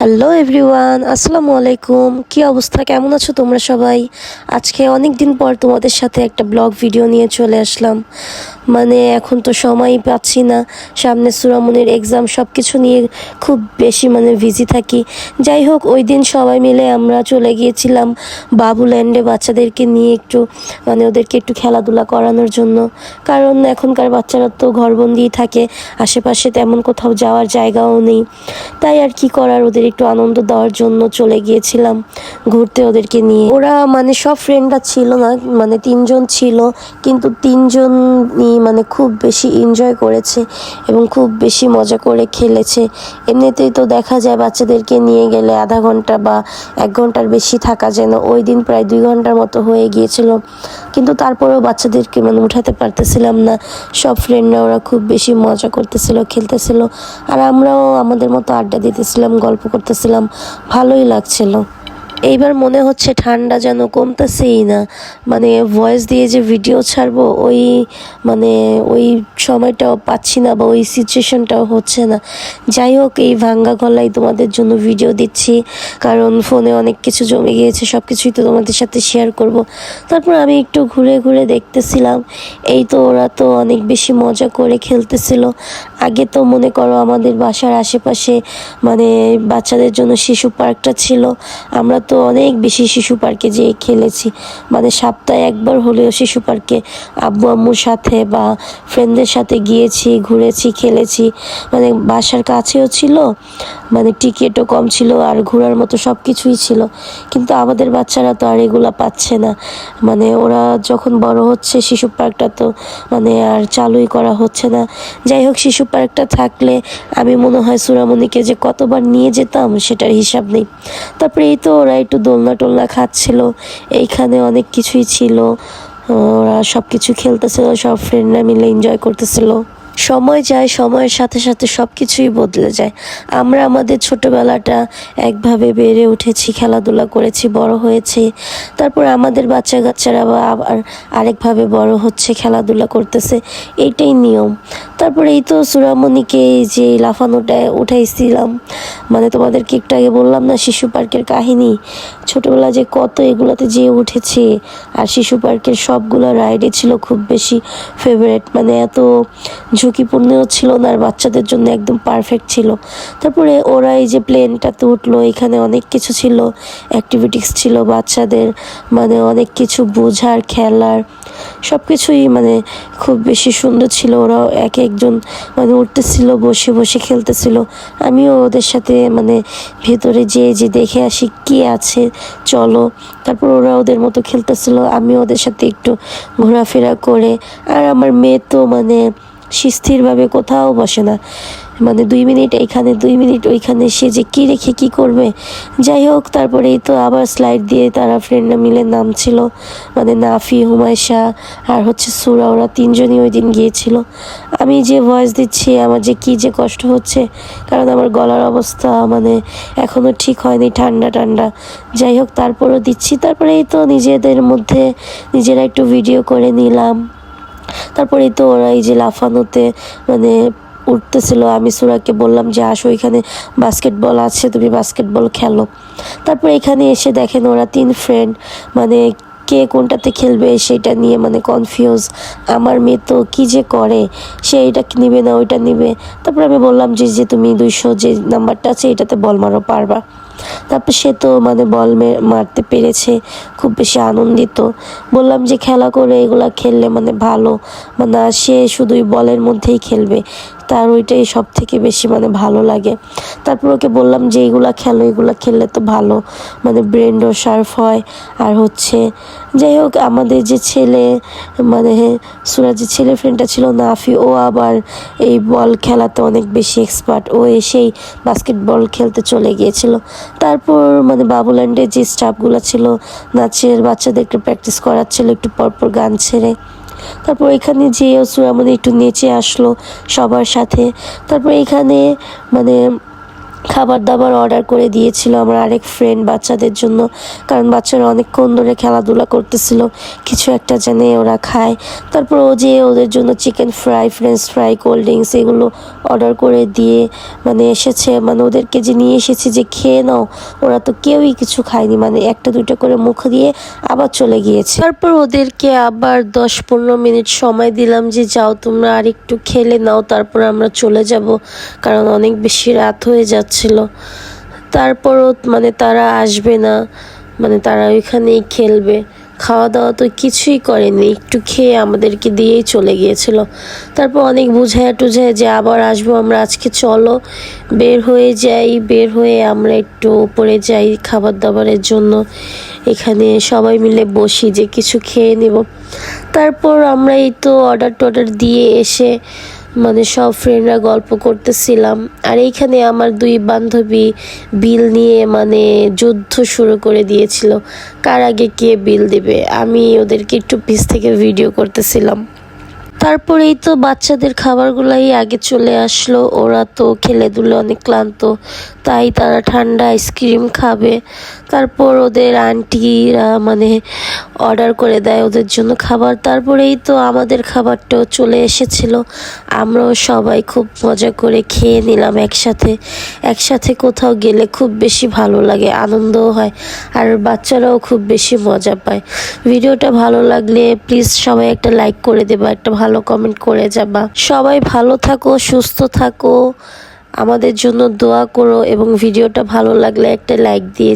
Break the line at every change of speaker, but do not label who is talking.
Hello everyone, আসসালামু আলাইকুম। কি অবস্থা? কেমন আছো তোমরা সবাই? আজকে অনেক দিন পর তোমাদের সাথে একটা ব্লগ ভিডিও নিয়ে চলে আসলাম। মানে এখন তো সময়ই পাচ্ছি না। সামনে সুরামনির এক্সাম সব কিছু নিয়ে খুব বেশি মানে বিজি থাকি। যাই হোক, ওই দিন সবাই মিলে আমরা চলে গিয়েছিলাম বাবুল্যান্ডে বাচ্চাদেরকে নিয়ে একটু মানে ওদেরকে একটু খেলাধুলা করানোর জন্য। কারণ এখনকার বাচ্চারা তো ঘরবন্দিই থাকে, আশেপাশে তেমন কোথাও যাওয়ার জায়গাও নেই। তাই আর কি করার, ওদের একটু আনন্দ দেওয়ার জন্য চলে গিয়েছিলাম ঘুরতে ওদেরকে নিয়ে। ওরা মানে সব ফ্রেন্ডরা ছিল না মানে তিনজন ছিল, কিন্তু তিনজনই মানে খুব বেশি এনজয় করেছে এবং খুব বেশি মজা করে খেলেছে। এমনিতেই তো দেখা যায় বাচ্চাদেরকে নিয়ে গেলে আধা ঘণ্টা বা এক ঘণ্টার বেশি থাকা যায় না ওই দিন প্রায় দুই ঘণ্টার মতো হয়ে গিয়েছিল। কিন্তু তারপরেও বাচ্চাদেরকে মানে উঠাতে পারতেছিলাম না। সব ফ্রেন্ডরা ওরা খুব বেশি মজা করতেছিল, খেলতেছিল। আর আমরাও আমাদের মতো আড্ডা দিতেছিলাম, গল্প করতেছিলাম। ভালোই লাগছিল। এইবার মনে হচ্ছে ঠান্ডা যেন কমতেছেই না। মানে ভয়েস দিয়ে যে ভিডিও ছাড়বো, ওই মানে ওই সময়টাও পাচ্ছি না বা ওই সিচুয়েশনটাও হচ্ছে না। যাই হোক, এই ভাঙ্গা গলায় তোমাদের জন্য ভিডিও দিচ্ছি। কারণ ফোনে অনেক কিছু জমে গিয়েছে সব কিছুই তো তোমাদের সাথে শেয়ার করব। তারপর আমি একটু ঘুরে ঘুরে দেখতেছিলাম। এই তো ওরা তো অনেক বেশি মজা করে খেলতেছিল। আগে তো মনে করো আমাদের বাসার আশেপাশে মানে বাচ্চাদের জন্য শিশু পার্কটা ছিল। আমরা তো অনেক বেশি শিশু পার্কে যেয়ে খেলেছি। মানে সপ্তাহে একবার হলেও শিশু পার্কে আব্বু, আম্মুর সাথে বা ফ্রেন্ডদের সাথে গিয়েছি, ঘুরেছি, খেলেছি। মানে বাসার কাছেও ছিল মানে টিকিটও কম ছিল আর ঘোরার মতো সব কিছুই ছিল। কিন্তু আমাদের বাচ্চারা তো আর এগুলা পাচ্ছে না। মানে ওরা যখন বড় হচ্ছে শিশু পার্কটা তো মানে আর চালুই করা হচ্ছে না। যাই হোক, শিশু পার্কটা থাকলে আমি মনে হয় সুরামণিকে যে কতবার নিয়ে যেতাম সেটার হিসাব নেই। তারপরে এই তো ওরা একটু দোলনা টোলনা খাচ্ছিল। এইখানে অনেক কিছুই ছিল। ওরা সব কিছু খেলতেছিল, সব ফ্রেন্ডরা মিলে এনজয় করতেছিল। সময় যায়, সময়ের সাথে সাথে সব কিছুই বদলে যায়। আমরা আমাদের ছোটবেলাটা একভাবে বেড়ে উঠেছি, খেলাধুলা করেছি, বড় হয়েছি। তারপর আমাদের বাচ্চা কাচ্চারা আবার আরেকভাবে বড় হচ্ছে, খেলাধুলা করতেছে এইটাই নিয়ম। তারপরে এই তো সুরামণিকে যে লাফানোটা উঠাইছিলাম মানে তোমাদেরকে একটু আগে বললাম না, শিশু পার্কের কাহিনী? ছোটবেলা যে কত এগুলোতে যেয়ে উঠেছে, আর শিশু পার্কের সবগুলো রাইডে ছিল খুব বেশি ফেভারেট মানে এত ঝুঁকিপূর্ণও ছিল না, আর বাচ্চাদের জন্য একদম পারফেক্ট ছিল। তারপরে ওরা এই যে প্লেনটাতে উঠল, এখানে অনেক কিছু ছিল অ্যাক্টিভিটিস ছিল বাচ্চাদের মানে অনেক কিছু বোঝার, খেলার সব কিছুই মানে খুব বেশি সুন্দর ছিল। ওরা এক একজন মানে উঠতেছিল, বসে বসে খেলতেছিল। আমিও ওদের সাথে মানে ভেতরে যেয়ে যে দেখে আসি কি আছে, চলো। তারপর ওরা ওদের মতো খেলতেছিল আমি ওদের সাথে একটু ঘোরাফেরা করে। আর আমার মেয়ে তো মানে স্থিরভাবে কোথাও বসে না। মানে দুই মিনিট এইখানে দুই মিনিট ওইখানে, সে যে কী রেখে কী করবে? যাই হোক, তারপরেই তো আবার স্লাইড দিয়ে তারা ফ্রেন্ডরা মিলে নামছিল। মানে নাফি, হুমায়শা আর হচ্ছে সুরা, ওরা তিনজনই ওই দিন গিয়েছিল। আমি যে ভয়েস দিচ্ছি, আমার যে কী যে কষ্ট হচ্ছে, কারণ আমার গলার অবস্থা মানে এখনও ঠিক হয়নি, ঠান্ডা ঠান্ডা। যাই হোক, তারপরও দিচ্ছি। তারপরে এই তো নিজেদের মধ্যে নিজেরা একটু ভিডিও করে নিলাম। তারপরেই তো ওরা এই যে লাফানোতে মানে উঠতেছিল, আমি সুরাকে বললাম যে আসো এখানে বাস্কেটবল আছে, তুমি বাস্কেটবল খেলো। তারপর এখানে এসে দেখেন ওরা তিন ফ্রেন্ড মানে কে কোনটাতে খেলবে সেটা নিয়ে মানে কনফিউজ আমার মেয়ে তো কী যে করে, সে এটা নিবে না, ওইটা নিবে। তারপর আমি বললাম যে যে তুমি দুইশো যে নাম্বারটা আছে, এটাতে বল মারো, পারবা। তারপর সে তো মানে বল মারতে পেরেছে, খুব বেশি আনন্দিত। বললাম যে, খেলা করে এগুলা খেললে মানে ভালো। মানে সে শুধুই বলের মধ্যেই খেলবে। তার ওইটাই সব থেকে বেশি মানে ভালো লাগে। তারপর ওকে বললাম যে এইগুলা খেলো, এগুলা খেললে তো ভালো। মানে ব্রেনও শার্প হয়। আর হচ্ছে, যাই হোক, আমাদের যে ছেলে মানে সুরাজের ছেলে ফ্রেন্ডটা ছিল, নাফি, ও আবার এই বল খেলাতে অনেক বেশি এক্সপার্ট ও এসেই বাস্কেটবল খেলতে চলে গিয়েছিল। তারপর মানে বাবুল্যান্ডের যে স্টাফগুলো ছিল, নাচের বাচ্চাদেরকে প্র্যাকটিস করাচ্ছিল, একটু পরপর গান ছেড়ে। তারপর এখানে যে সুরামণি একটু নেচে আসলো সবার সাথে। তারপর এখানে মানে খাবার দাবার অর্ডার করে দিয়েছিল আমার আরেক ফ্রেন্ড বাচ্চাদের জন্য। কারণ বাচ্চারা অনেকক্ষণ ধরে খেলাধুলা করতেছিল। কিছু একটা জানে ওরা খায়। তারপর ও যে ওদের জন্য chicken fry french fry cold drinks এগুলো অর্ডার করে দিয়ে মানে এসেছে। মানে ওদেরকে যে নিয়ে এসেছি যে খেয়ে নাও, ওরা তো কেউই কিছু খায়নি। মানে একটা, দুটো করে মুখ দিয়ে আবার চলে গিয়েছে। তারপর ওদেরকে আবার দশ পনেরো মিনিট সময় দিলাম যে, যাও তোমরা আর একটু খেলে নাও, তারপর আমরা চলে যাব। কারণ অনেক বেশি রাত হয়ে যাচ্ছিল তারপরও মানে তারা আসবে না মানে তারা ওইখানেই খেলবে। খাওয়া দাওয়া তো কিছুই করেনি, একটু খেয়ে আমাদেরকে দিয়েই চলে গিয়েছিল। তারপর অনেক বুঝায় টুঝায় যে আবার আসব আমরা, আজকে চলো, বের হয়ে যাই, বের হয়ে আমরা একটু উপরে যাই খাবার দাবারের জন্য। এখানে সবাই মিলে বসি যে কিছু খেয়ে নেব। তারপর আমরা এই তো অর্ডার টর্ডার দিয়ে এসে মানে সব ফ্রেন্ডরা গল্প করতেছিলাম। আর এইখানে আমার দুই বান্ধবী বিল নিয়ে মানে যুদ্ধ শুরু করে দিয়েছিল। কার আগে কে বিল দেবে? আমি ওদেরকে একটু পিস থেকে ভিডিও করতেছিলাম। তারপরেই তো বাচ্চাদের খাবারগুলাই আগে চলে আসলো। ওরা তো খেলে দুলে অনেক ক্লান্ত, তাই তারা ঠান্ডা আইসক্রিম খাবে। তারপর ওদের আন্টিরা মানে অর্ডার করে দেয় ওদের জন্য খাবার। তারপরেই তো আমাদের খাবারটাও চলে এসেছিল। আমরাও সবাই খুব মজা করে খেয়ে নিলাম একসাথে। একসাথে কোথাও গেলে খুব বেশি ভালো লাগে, আনন্দও হয়, আর বাচ্চারাও খুব বেশি মজা পায়। ভিডিওটা ভালো লাগলে প্লিজ সবাই একটা লাইক করে দেবা, একটা ভালো কমেন্ট করে যাবা। সবাই ভালো থাকো, সুস্থ থাকো। আমাদের জন্য দোয়া করো এবং ভিডিওটা ভালো লাগলে একটা লাইক দিয়ে